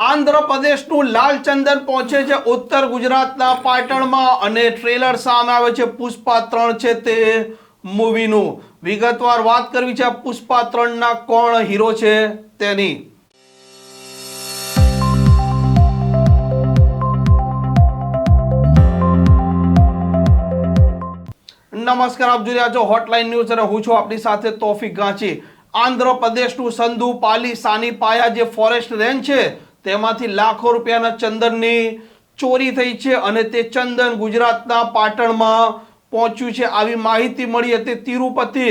આંધ્રપ્રદેશનું લાલચંદન પહોંચે છે ઉત્તર ગુજરાતના પાટણમાં અને ટ્રેલર સામે આવે છે પુષ્પા ત્રણ છે તે મૂવીનું. વિગતવાર વાત કરવી છે પુષ્પા ત્રણના કોણ હીરો છે તેની. નમસ્કાર, આપ જોઈ રહ્યા છો હોટલાઇન ન્યૂઝ અને હું છું આપની સાથે તોફિક ગાંચી. આંધ્રપ્રદેશનું સંધુ પાલી સાની પાયા જે ફોરેસ્ટ રેન્જ છે તેમાંથી લાખો રૂપિયાના ચંદનની ચોરી થઈ છે અને તે ચંદન ગુજરાતના પાટણમાં પહોંચ્યું છે. આવી માહિતી મળી હતી તિરુપતિ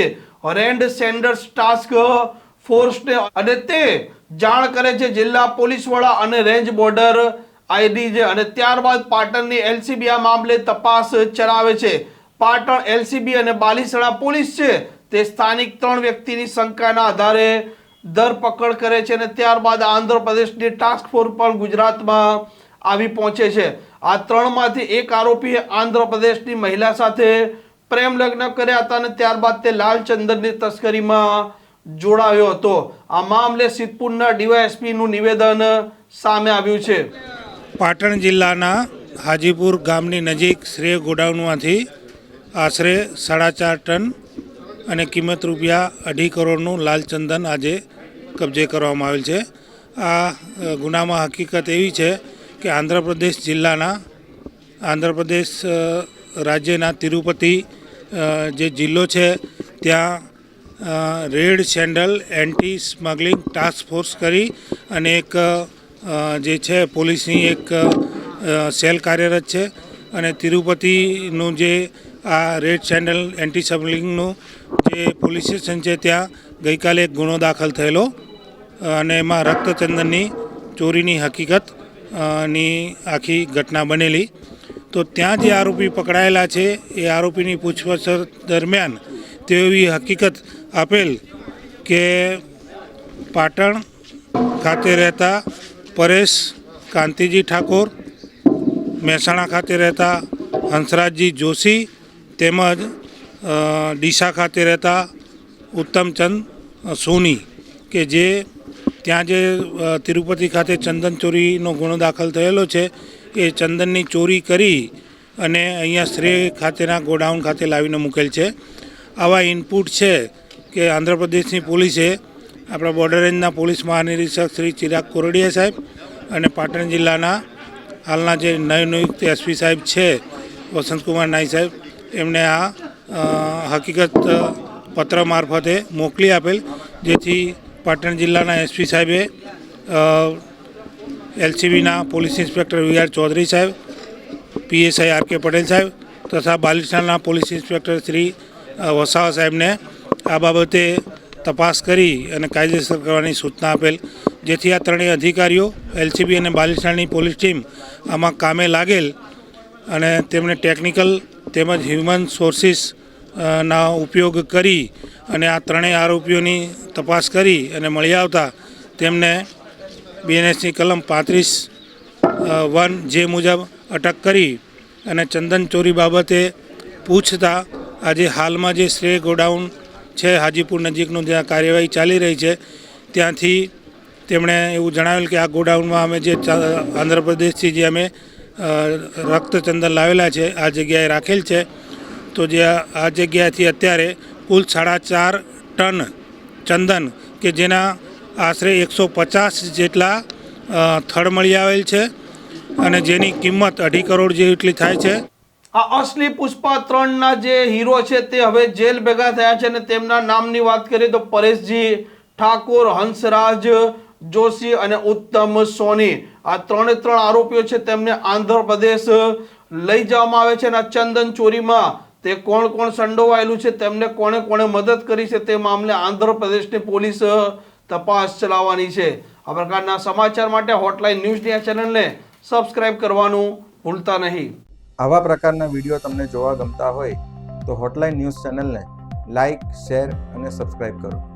રેન્ડ સેન્ડર્સ ટાસ્ક ફોર્સને અને તે જાણ કરે છે જિલ્લા પોલીસ વડા અને રેન્જ બોર્ડર આઈડી છે અને ત્યારબાદ પાટણની એલસીબી આ મામલે તપાસ ચલાવે છે. પાટણ એલસીબી અને બાલીસણા પોલીસ છે. તે સ્થાનિક ત્રણ વ્યક્તિની શંકાના આધારે ધરપકડ કરે છે અને ત્યારબાદ આંધ્રપ્રદેશની ટાસ્ક ફોર્સ પણ ગુજરાતમાં આવી પહોંચે છે. આ ત્રણમાંથી એક આરોપીએ આંધ્રપ્રદેશની મહિલા સાથે પ્રેમ લગ્ન કર્યા હતા અને ત્યારબાદ તે લાલચંદનની તસ્કરીમાં જોડાયો હતો. આ મામલે સિદ્ધપુરના ડીવાયએસપીનું નિવેદન સામે આવ્યું છે. પાટણ જિલ્લાના હાજીપુર ગામની નજીક શ્રેય ગોડાઉનમાંથી આશરે સાડા ચાર ટન અને કિંમત રૂપિયા અઢી કરોડનું લાલચંદન આજે કબજે કરવામાં આવેલ છે. આ ગુનામાં હકીકત એવી છે કે આંધ્રપ્રદેશ જિલ્લાના, આંધ્રપ્રદેશ રાજ્યના તિરુપતિ જે જિલ્લો છે, ત્યાં red sandal anti smuggling task force કરી અને એક જે છે પોલીસની એક સેલ કાર્યરત છે. અને તિરુપતિનું જે આ રેડ સેન્ડલ એન્ટી સ્મગલિંગનું જે પોલીસ સ્ટેશન છે ત્યાં ગઈકાલે એક ગુનો દાખલ થયેલો. અને એમાં રક્તચંદનની ચોરીની હકીકતની આખી ઘટના બનેલી. તો ત્યાં જે આરોપી પકડાયેલા છે, એ આરોપીની પૂછપરછ દરમિયાન તેઓ એવી હકીકત આપેલ કે પાટણ ખાતે રહેતા પરેશ કાંતિજી ઠાકોર, મહેસાણા ખાતે રહેતા હંસરાજજી જોશી તેમજ ડીસા ખાતે રહેતા ઉત્તમચંદ સોની કે જે ત્યાં જે તિરુપતિ ખાતે ચંદન ચોરીનો ગુનો દાખલ થયેલો છે, એ ચંદનની ચોરી કરી અને અહીંયા શ્રેય ખાતેના ગોડાઉન ખાતે લાવીને મૂકેલ છે. આવા ઇનપુટ છે કે આંધ્રપ્રદેશની પોલીસે આપણા બોર્ડર રેન્જના પોલીસ મહાનિરીક્ષક શ્રી ચિરાગ કોરડિયા સાહેબ અને પાટણ જિલ્લાના હાલના જે નવનિયુક્ત એસપી સાહેબ છે, વસંતકુમાર નાઈ સાહેબ એમણે આ હકીકત પત્ર મારફતે મોકલી આપેલ, જેથી પાટણ જિલ્લાના એસપી સાહેબે એલસીબીના police inspector V R Chaudhary સાહેબ, પીએસઆઈ આર કે પટેલ સાહેબ તથા બાલિસ્ટાના પોલીસ ઇન્સ્પેક્ટર શ્રી વસાવા સાહેબને આ બાબતે તપાસ કરી અને કાયદેસર કરવાની સૂચના આપેલ. જેથી આ ત્રણેય અધિકારીઓ, એલસીબી અને બાલિસ્ટાની પોલીસ ટીમ આમાં કામે લાગેલ અને તેમણે ટેકનિકલ તેમજ હ્યુમન સોર્સિસ ના ઉપયોગ કરી અને આ ત્રણેય આરોપીઓની તપાસ કરી અને મળી આવતા તેમને બીએનએસની કલમ પાંત્રીસ વન જે મુજબ અટક કરી અને ચંદન ચોરી બાબતે પૂછતા આજે હાલમાં જે શ્રેય ગોડાઉન છે, હાજીપુર નજીકનું જ્યાં કાર્યવાહી ચાલી રહી છે, ત્યાંથી તેમણે એવું જણાવેલ કે આ ગોડાઉનમાં અમે જે આંધ્રપ્રદેશથી જે અમે રક્તચંદન લાવેલા છે, આ જગ્યાએ રાખેલ છે. તો જે આ જગ્યાથી અત્યારે કુલ સાડા ચાર ટન ચંદન કે જેના આશરે એકસો પચાસ જેટલા થળ મળી આવેલ છે અને જેની કિંમત અઢી કરોડ જેટલી થાય છે. આ અસલી પુષ્પા ત્રણના જે હીરો છે તે હવે જેલ ભેગા થયા છે અને તેમના નામની વાત કરીએ તો પરેશજી ઠાકોર, હંસરાજ જોશી અને ઉત્તમ સોની. આ ત્રણે ત્રણ આરોપીઓ છે, તેમને આંધ્રપ્રદેશ લઈ જવામાં આવે છે અને આ ચંદન ચોરીમાં તે કોણ કોણ સંડોવાયેલું છે, તેમને કોણે કોણે મદદ કરી છે તે મામલે આંધ્રપ્રદેશની પોલીસ તપાસ ચલાવવાની છે. આ પ્રકારના સમાચાર માટે હોટલાઇન ન્યૂઝની આ ચેનલને સબસ્ક્રાઇબ કરવાનું ભૂલતા નહીં. આવા પ્રકારના વીડિયો તમને જોવા ગમતા હોય તો હોટલાઇન ન્યૂઝ ચેનલને લાઇક, શેર અને સબસ્ક્રાઇબ કરો.